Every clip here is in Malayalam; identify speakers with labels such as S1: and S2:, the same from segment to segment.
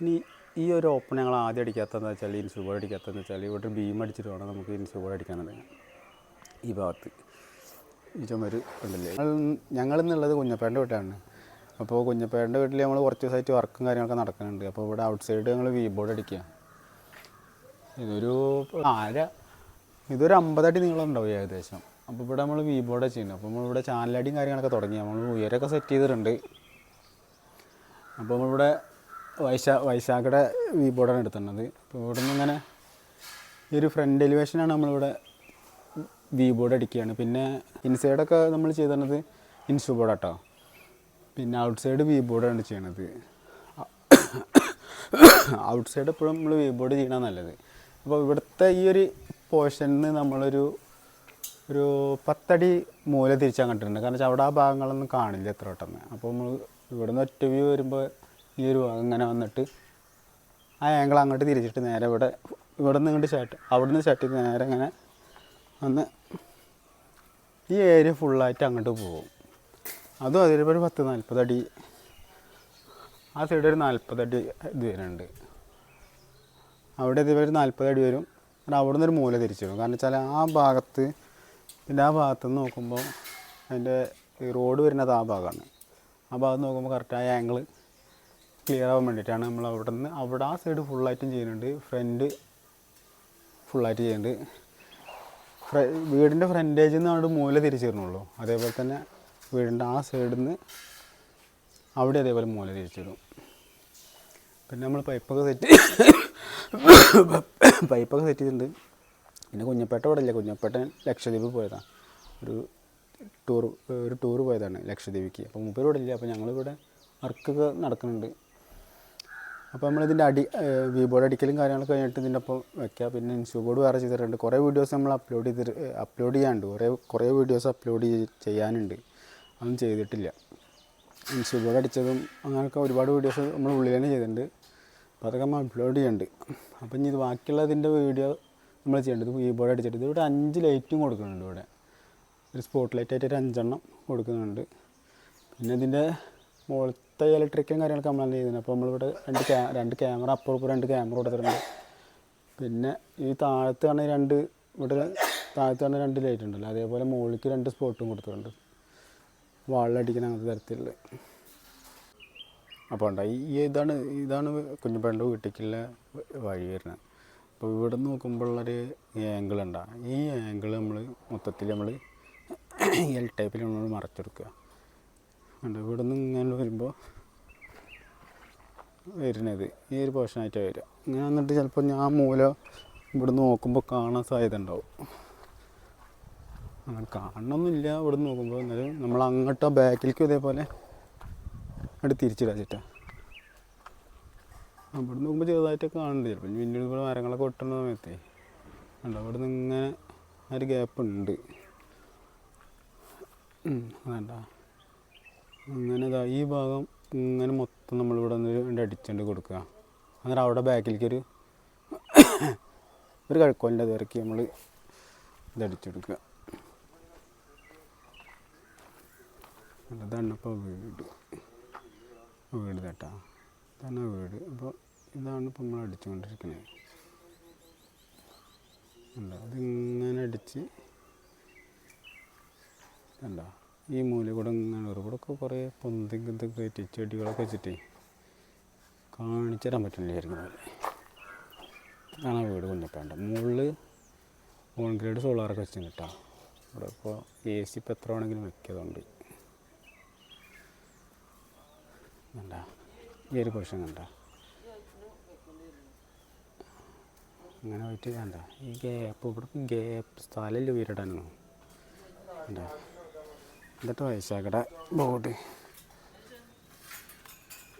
S1: ഇനി ഈ ഒരു ഓപ്പൺ ഞങ്ങൾ ആദ്യം അടിക്കാത്തതെന്ന് വെച്ചാൽ ഇൻസു ബോർഡ് അടിക്കാത്തതെന്ന് വെച്ചാൽ ഇവിടെ ബീം അടിച്ചിട്ട് വേണം നമുക്ക് ഇൻസു അടിക്കാൻ തുടങ്ങാം ഈ ഭാഗത്ത്. ഈ ചുമര് ഉണ്ടല്ലേ? ഞങ്ങൾ എന്നുള്ളത് കുഞ്ഞപ്പേന്റെ വീട്ടിലാണ്. അപ്പോൾ കുഞ്ഞപ്പേന്റെ വീട്ടിൽ നമ്മൾ കുറച്ച് ദിവസമായിട്ട് വർക്കും കാര്യങ്ങളൊക്കെ നടക്കുന്നുണ്ട്. അപ്പോൾ ഇവിടെ ഔട്ട് സൈഡ് ഞങ്ങൾ വി ബോർഡ് അടിക്കുക. ഇതൊരു ആര ഇതൊരു അമ്പതടി നീളം ഉണ്ടാവും ഏകദേശം. അപ്പോൾ ഇവിടെ നമ്മൾ വി ബോർഡ് ചെയ്യുന്നത്. അപ്പോൾ നമ്മളിവിടെ ചാനലടിയും കാര്യങ്ങളൊക്കെ തുടങ്ങി. നമ്മൾ ഉയരമൊക്കെ സെറ്റ് ചെയ്തിട്ടുണ്ട്. അപ്പോൾ നമ്മളിവിടെ വൈശാ വൈശാഖയുടെ വി ബോർഡാണ് എടുത്തിട്ടുള്ളത്. അപ്പോൾ ഇവിടെ നിന്ന് ഇങ്ങനെ ഈ ഒരു ഫ്രണ്ട് എലിവേഷനാണ് നമ്മളിവിടെ വി ബോർഡ് അടിക്കുകയാണ്. പിന്നെ ഇൻസൈഡൊക്കെ നമ്മൾ ചെയ്തിരുന്നത് ഇൻസു ബോർഡാട്ടോ പിന്നെ ഔട്ട് സൈഡ് വി ബോർഡാണ് ചെയ്യണത്. ഔട്ട് സൈഡ് എപ്പോഴും നമ്മൾ വി ബോർഡ് ചെയ്യണം നല്ലത്. അപ്പോൾ ഇവിടുത്തെ ഈ ഒരു പോർഷനിൽ നമ്മളൊരു ഒരു പത്തടി മൂല തിരിച്ചാൽ കണ്ടിട്ടുണ്ട് കാരണം വെച്ചാൽ അവിടെ ആ ഭാഗങ്ങളൊന്നും കാണില്ല എത്ര പെട്ടെന്ന് അപ്പോൾ നമ്മൾ ഇവിടുന്ന് ഒറ്റ വ്യൂ വരുമ്പോൾ ഈ ഒരു ഭാഗം ഇങ്ങനെ വന്നിട്ട് ആ ആംഗിൾ അങ്ങോട്ട് തിരിച്ചിട്ട് നേരെ ഇവിടെ ഇവിടെ നിന്ന് ഇങ്ങോട്ട് ചാട്ട് അവിടെ നിന്ന് ചാട്ടി നേരെ ഇങ്ങനെ വന്ന് ഈ ഏരിയ ഫുള്ളായിട്ട് അങ്ങോട്ട് പോകും. അതും അതിലിപ്പോൾ ഒരു പത്ത് നാൽപ്പതടി ആ സൈഡ് ഒരു നാൽപ്പതടി ഇത് വരുന്നുണ്ട്. അവിടെ ഇതുവരെ ഒരു നാൽപ്പതടി വരും. എന്നിട്ട് അവിടെ നിന്നൊരു മൂല തിരിച്ചു വരും. കാരണം വെച്ചാൽ ആ ഭാഗത്ത് പിന്നെ ആ ഭാഗത്ത് നിന്ന് നോക്കുമ്പോൾ അതിന്റെ റോഡ് വരുന്നത് ആ ഭാഗമാണ്. ആ ഭാഗത്ത് നോക്കുമ്പോൾ കറക്റ്റ് ആ ആംഗിൾ ക്ലിയർ ആവാൻ വേണ്ടിയിട്ടാണ് നമ്മൾ അവിടെ നിന്ന് അവിടെ ആ സൈഡ് ഫുള്ളായിട്ടും ചെയ്യുന്നുണ്ട്. ഫ്രണ്ട് ഫുള്ളായിട്ട് ചെയ്യുന്നുണ്ട്. ഫ്ര വീടിന്റെ ഫ്രണ്ടേജിൽ നിന്ന് അവിടെ മൂല തിരിച്ചിരുന്നുള്ളൂ അതേപോലെ തന്നെ വീടിന്റെ ആ സൈഡിൽ നിന്ന് അവിടെ അതേപോലെ മൂല തിരിച്ചിടും പിന്നെ നമ്മൾ പൈപ്പൊക്കെ സെറ്റ് പൈപ്പൊക്കെ സെറ്റ് ചെയ്തിട്ടുണ്ട്. പിന്നെ കുഞ്ഞപ്പേട്ട ഇവിടെ ഇല്ല. കുഞ്ഞപ്പേട്ടൻ ലക്ഷദ്വീപ് പോയതാണ് ഒരു ടൂർ ഒരു ടൂർ പോയതാണ് ലക്ഷദ്വീപിക്ക്. അപ്പോൾ മുമ്പേ ഇവിടെ ഇല്ല. അപ്പോൾ ഞങ്ങളിവിടെ വർക്കൊക്കെ നടക്കുന്നുണ്ട്. അപ്പോൾ നമ്മളിതിന്റെ അടി വി ബോർഡ് അടിക്കലും കാര്യങ്ങളൊക്കെ കഴിഞ്ഞിട്ട് ഇതിന്റെ ഒപ്പം വെക്കുക പിന്നെ ഇൻസ്റ്റു ബോർഡ് വേറെ ചെയ്തിട്ടുണ്ട്. കുറേ വീഡിയോസ് നമ്മൾ അപ്ലോഡ് ചെയ്ത് അപ്ലോഡ് ചെയ്യാനുണ്ട്. കുറേ കുറേ വീഡിയോസ് അപ്ലോഡ് ചെയ്യാനുണ്ട്. അതൊന്നും ചെയ്തിട്ടില്ല. ഇൻസ്റ്റു ബോർഡ് അടിച്ചതും അങ്ങനെയൊക്കെ ഒരുപാട് വീഡിയോസ് നമ്മൾ ഉള്ളിൽ തന്നെ ചെയ്തിട്ടുണ്ട്. അപ്പോൾ അതൊക്കെ നമ്മൾ അപ്ലോഡ് ചെയ്യുന്നുണ്ട് അപ്പം ഇനി ഇത് ബാക്കിയുള്ളതിന്റെ വീഡിയോ നമ്മൾ ചെയ്യേണ്ടത് വി ബോർഡ് അടിച്ചിട്ട്. ഇവിടെ അഞ്ച് ലൈറ്റും കൊടുക്കുന്നുണ്ട് ഇവിടെ. ഒരു സ്പോട്ട് ലൈറ്റ് ആയിട്ട് ഒരു അഞ്ചെണ്ണം കൊടുക്കുന്നുണ്ട്. പിന്നെ ഇതിന്റെ മുകളിലത്തെ ഇലക്ട്രിക്കും കാര്യങ്ങളൊക്കെ നമ്മൾ ചെയ്യുന്നത് അപ്പോൾ നമ്മളിവിടെ രണ്ട് ക്യാ രണ്ട് ക്യാമറ അപ്പുറം രണ്ട് ക്യാമറ കൊടുത്തിട്ടുണ്ട്. പിന്നെ ഈ താഴത്ത് കാണുന്ന രണ്ട് ഇവിടെ താഴത്ത് കാണുന്ന രണ്ട് ലൈറ്റ് ഉണ്ടല്ലോ. അതേപോലെ മുകളിലേക്ക് രണ്ട് സ്പോട്ടും കൊടുത്തിട്ടുണ്ട്. വാളിലടിക്കുന്ന അങ്ങനത്തെ തരത്തിലുള്ള. അപ്പോൾ ഉണ്ടായി ഈ ഇതാണ് ഇതാണ് കുഞ്ഞുപേണ്ട വീട്ടിലേക്കുള്ള വഴി വരുന്നത്. അപ്പോൾ ഇവിടെ നോക്കുമ്പോഴുള്ളൊരു ആംഗിൾ ഉണ്ടാകും ഈ ആംഗിൾ നമ്മൾ മൊത്തത്തിൽ നമ്മൾ എൽ ടൈപ്പിൽ നമ്മൾ മറച്ചെടുക്കുക ഉണ്ട്. ഇവിടെ നിന്ന് ഇങ്ങനെ വരുമ്പോൾ വരുന്നത്. ഈ ഒരു പോർഷനായിട്ട് വരിക. ഇങ്ങനെ വന്നിട്ട് ചിലപ്പോൾ ഞാൻ മൂല ഇവിടെ നോക്കുമ്പോൾ കാണാൻ സാധ്യത ഉണ്ടാവും അങ്ങനെ കാണണമെന്നില്ല ഇവിടെ നോക്കുമ്പോൾ എന്നാലും നമ്മൾ അങ്ങോട്ടോ ബാക്കിലേക്കും ഇതേപോലെ അങ്ങോട്ട് തിരിച്ചിടാ ചേട്ടാ അവിടെ നോക്കുമ്പോൾ ചെറുതായിട്ടൊക്കെ കാണുന്നുണ്ട് ചിലപ്പോൾ പിന്നീട് ഇവിടെ മരങ്ങളൊക്കെ ഒട്ടുന്ന സമയത്തേ. ഉണ്ടോ അവിടെ നിന്ന് ഇങ്ങനെ ആ ഒരു ഗ്യാപ്പ് ഉണ്ട്. വേണ്ട അങ്ങനെ ഇതാ ഈ ഭാഗം ഇങ്ങനെ മൊത്തം നമ്മളിവിടെ നിന്ന് അടിച്ചുകൊണ്ട് കൊടുക്കുക. അങ്ങനെ അവിടെ ബാക്കിലേക്ക് ഒരു ഒരു കഴുക്കോലിന്റെ ഇറക്കി നമ്മൾ ഇതടിച്ചെടുക്കുക അതാണ് ഇപ്പോൾ വീട്. വീട് കേട്ടാ. ഇതാണ് വീട്. അപ്പോൾ ഇതാണ് ഇപ്പോൾ നമ്മൾ അടിച്ചുകൊണ്ടിരിക്കുന്നത്. അല്ല അതിങ്ങനെ അടിച്ച് അല്ല ഈ മൂല കൂടെ ഇങ്ങനെ ഇവിടെ ഒക്കെ കുറേ പൊന്തിക്ക് ഇതൊക്കെ കയറ്റി ചെടികളൊക്കെ വെച്ചിട്ടേ കാണിച്ചു തരാൻ പറ്റുന്നില്ലായിരുന്നു പോലെ വീട് കുഞ്ഞപ്പേണ്ട മുകളിൽ ഗ്രേഡ് സോളാറൊക്കെ വെച്ചിട്ടുണ്ട് കേട്ടോ. ഇവിടെ ഇപ്പോൾ എ സി ഇപ്പോൾ എത്ര വേണമെങ്കിലും വെക്കിയതുണ്ട് കണ്ട? ഈ ഒരു പോർഷൻ കണ്ട? അങ്ങനെ പോയിട്ട് കണ്ട? ഈ ഗ്യാപ്പ് ഇവിടെ ഗ്യാപ്പ് സ്ഥലമില്ല വീരിടാനൊന്നും കണ്ട? എന്നിട്ട് വയസ്സാക്കട ബോർഡ്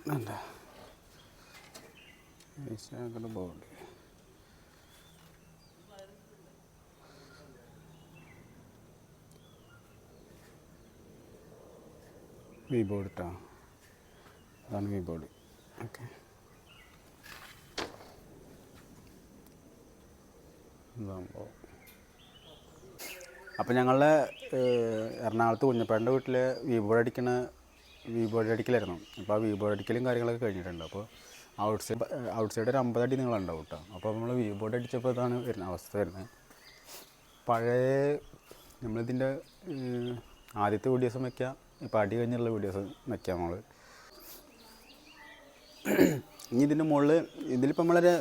S1: വേണ്ട വയസ്സാക്കട ബോർഡ് വി ബോർഡ് കേട്ടോ അതാണ് വി ബോർഡ്. ഓക്കെ. സംഭവം അപ്പോൾ ഞങ്ങളുടെ എറണാകുളത്ത് കുഞ്ഞപ്പേന്റെ വീട്ടിൽ വീബോർഡ് അടിക്കണ വീബോർഡ് അടിക്കലായിരുന്നു അപ്പോൾ ആ വീബോർഡ് അടിക്കലും കാര്യങ്ങളൊക്കെ കഴിഞ്ഞിട്ടുണ്ട്. അപ്പോൾ ഔട്ട് സൈഡ് ഔട്ട് സൈഡ് ഒരു അമ്പതടി ഉണ്ടാവും കേട്ടോ. അപ്പോൾ നമ്മൾ വീബോർഡ് അടിച്ചപ്പോൾ ഇതാണ് വരുന്ന അവസ്ഥ വരുന്നത്. പഴയ നമ്മളിതിന്റെ ആദ്യത്തെ വീഡിയോസും വയ്ക്കാം ഇപ്പോൾ അടി കഴിഞ്ഞുള്ള വീഡിയോസ് വയ്ക്കാം നമ്മൾ ഇനി ഇതിന്റെ മുകളിൽ ഇതിലിപ്പോൾ നമ്മളൊരു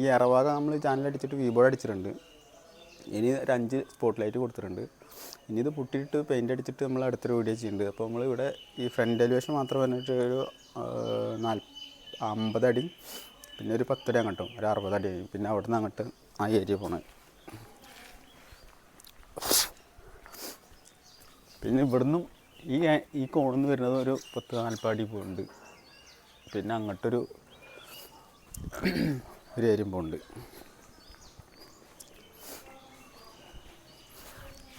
S1: ഈ ഇറവാക നമ്മൾ ചാനൽ അടിച്ചിട്ട് വീബോർഡ് അടിച്ചിട്ടുണ്ട് ഇനി ഒരു അഞ്ച് സ്പോട്ട് ലൈറ്റ് കൊടുത്തിട്ടുണ്ട്. ഇനി ഇത് പൊട്ടിയിട്ട് പെയിന്റ് അടിച്ചിട്ട് നമ്മൾ അടുത്തൊരു വീഡിയോ ചെയ്യുന്നുണ്ട്. അപ്പോൾ നമ്മൾ ഇവിടെ ഈ ഫ്രണ്ട് എലിവേഷൻ മാത്രം വന്നിട്ട് ഒരു നാല് അമ്പതടി പിന്നെ ഒരു പത്തടി അങ്ങോട്ടും ഒരു അറുപതടി കഴിയും പിന്നെ അവിടെ നിന്ന് അങ്ങോട്ട് ആ ഏരിയ പോണേ പിന്നെ ഇവിടുന്നും ഈ ഈ കോണിൽ നിന്ന് വരുന്നത് ഒരു പത്ത് നാൽപ്പടി പോകുന്നുണ്ട് പിന്നെ അങ്ങോട്ടൊരു ഒരു ഏരിയ പോകുന്നുണ്ട്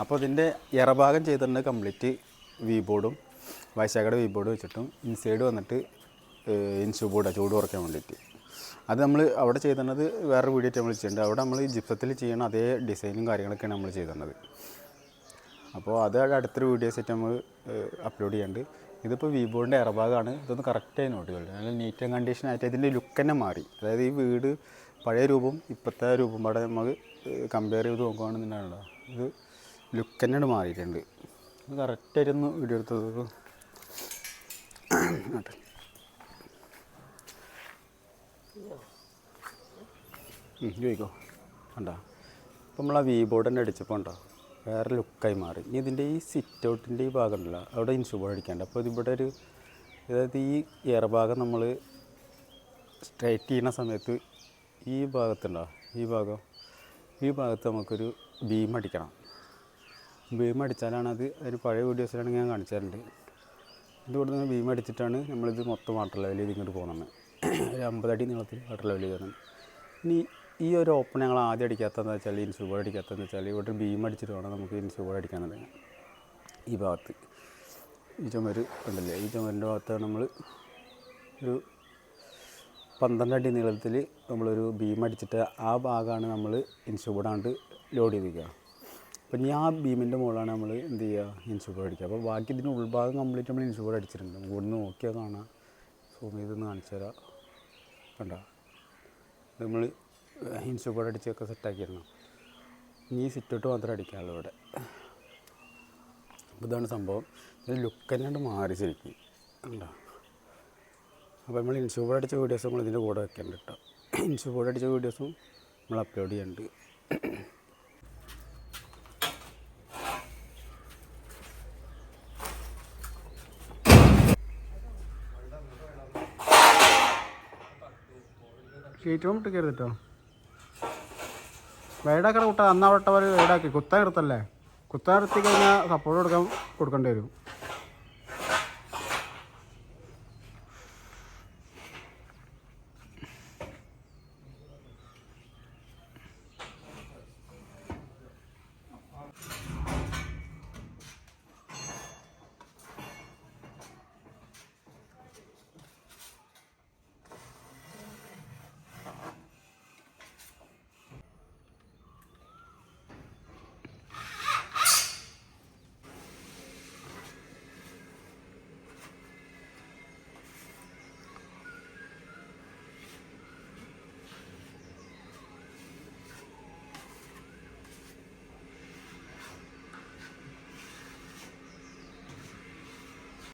S1: അപ്പോൾ ഇതിന്റെ ഇറഭാഗം ചെയ്തിട്ടുണ്ട് കംപ്ലീറ്റ് വി ബോർഡും വൈശാഖയുടെ വി ബോർഡ് വെച്ചിട്ടും ഇൻസൈഡ് വന്നിട്ട് ഇൻസു ബോർഡാണ് ചൂട് കുറയ്ക്കാൻ വേണ്ടിയിട്ട്. അത് നമ്മൾ അവിടെ ചെയ്തിരുന്നത് വേറെ വീഡിയോ നമ്മൾ ചെയ്തിട്ടുണ്ട് അവിടെ നമ്മൾ ജിപ്സത്തിൽ ചെയ്യണ അതേ ഡിസൈനും കാര്യങ്ങളൊക്കെയാണ് നമ്മൾ ചെയ്തിരുന്നത് അപ്പോൾ അത് അടുത്തൊരു വീഡിയോസ് ആയിട്ട് നമ്മൾ അപ്ലോഡ് ചെയ്യേണ്ടത് ഇതിപ്പോൾ വി ബോർഡിന്റെ ഇറഭാഗമാണ് ഇതൊന്ന് കറക്റ്റായി നോട്ടുകൾ നല്ല നീറ്റ് ആൻഡ് കണ്ടീഷൻ ആയിട്ട് ഇതിന്റെ ലുക്ക് തന്നെ മാറി. അതായത് ഈ വീട് പഴയ രൂപം ഇപ്പോഴത്തെ രൂപം പാടെ നമുക്ക് കമ്പയർ ചെയ്ത് നോക്കുകയാണെന്നുണ്ടാണല്ലോ ഇത് ലുക്ക് തന്നെയാണ് മാറിയിട്ടുണ്ട്. കറക്റ്റായിരുന്നു വീഡിയോ എടുത്തത് ചോദിക്കോ. കണ്ടോ? ഇപ്പം നമ്മൾ ആ വി ബോർഡ് തന്നെ അടിച്ചപ്പോൾ ഉണ്ടോ വേറെ ലുക്കായി മാറി. ഇനി ഇതിന്റെ ഈ സിറ്റ് ഔട്ടിന്റെ ഈ ഭാഗം ഉണ്ടല്ലോ അവിടെ ഇൻസു ബോർഡ് അടിക്കാണ്ട്. അപ്പോൾ ഇതിവിടെ ഒരു അതായത് ഈ എയർ ഭാഗം നമ്മൾ സ്ട്രൈറ്റ് ചെയ്യുന്ന സമയത്ത് ഈ ഭാഗത്തുണ്ടോ? ഈ ഭാഗം ഈ ഭാഗത്ത് നമുക്കൊരു ബീം അടിക്കണം. ബീം അടിച്ചാലാണ് അത് ഒരു പഴയ വീഡിയോസിലാണെങ്കിൽ ഞാൻ കാണിച്ചു തരുന്നുണ്ട് നിന്ന് ബീം അടിച്ചിട്ടാണ് നമ്മളിത് മൊത്തം വാട്ടർ ലെവലിൽ ചെയ്ത് ഇങ്ങോട്ട് പോകുന്നത്. ഒരു അമ്പതടി നീളത്തിൽ വാട്ടർ ലെവൽ ചെയ്തതാണ് ഇനി ഈ ഒരു ഓപ്പൺ ഞങ്ങൾ ആദ്യം അടിക്കാത്തതെന്ന് വെച്ചാൽ ഇൻസുബോർഡ് അടിക്കാത്തതെന്ന് വെച്ചാൽ ഇവിടെ ബീം അടിച്ചിട്ട് വേണം നമുക്ക് ഇൻസുബോർഡ് അടിക്കാനുണ്ടെങ്കിൽ ഈ ഭാഗത്ത്. ഈ ചുമര് ഉണ്ടല്ലേ? ഈ ചുമരിന്റെ ഭാഗത്താണ് നമ്മൾ ഒരു പന്ത്രണ്ട് അടി നീളത്തിൽ നമ്മളൊരു ബീം അടിച്ചിട്ട് ആ ഭാഗമാണ് നമ്മൾ ഇൻസുബോർഡാണ്ട് ലോഡ് ചെയ്തിരിക്കുക. അപ്പം ഇനി ആ മുകളിലാണ് നമ്മൾ എന്ത് ചെയ്യുക? ഇൻസുബോർഡ് അടിക്കുക. അപ്പോൾ ബാക്കി ഇതിന്റെ ഉൾഭാഗം കംപ്ലീറ്റ് നമ്മൾ ഇൻസുബോർഡ് അടിച്ചിട്ടുണ്ട്. നമുക്ക് ഇവിടുന്ന് നോക്കിയാൽ കാണാം. സൂം ചെയ്തൊന്ന് കാണിച്ചു തരാം. കണ്ട? നമ്മൾ ഇൻസുബോർഡ് അടിച്ചൊക്കെ സെറ്റാക്കിയിരുന്നു ഇനി സിറ്റോട്ട് മാത്രമേ അടിക്കാനുള്ളൂ ഇവിടെ. അപ്പോൾ ഇതാണ് സംഭവം. ഇത് ലുക്ക് മാറി ശരിക്കും. കണ്ടോ? അപ്പോൾ നമ്മൾ ഇൻഷുബോർഡ് അടിച്ച വീഡിയോസ് നമ്മൾ ഇതിന്റെ കൂടെ വെക്കേണ്ട കേട്ടോ. ഇൻഷുബോർഡ് അടിച്ച വീഡിയോസും നമ്മൾ അപ്ലോഡ് ചെയ്യുന്നുണ്ട് ഷീറ്റ് റൂം ഇട്ട് കയറി കേട്ടോ വൈഡാക്കണ കുട്ട അന്നവിട്ടവർ വൈഡാക്കി. കുത്താൻ എടുത്തല്ലേ? കുത്താൻ എടുത്തി കഴിഞ്ഞാൽ സപ്പോർട്ട് കൊടുക്കാൻ കൊടുക്കേണ്ടി വരും.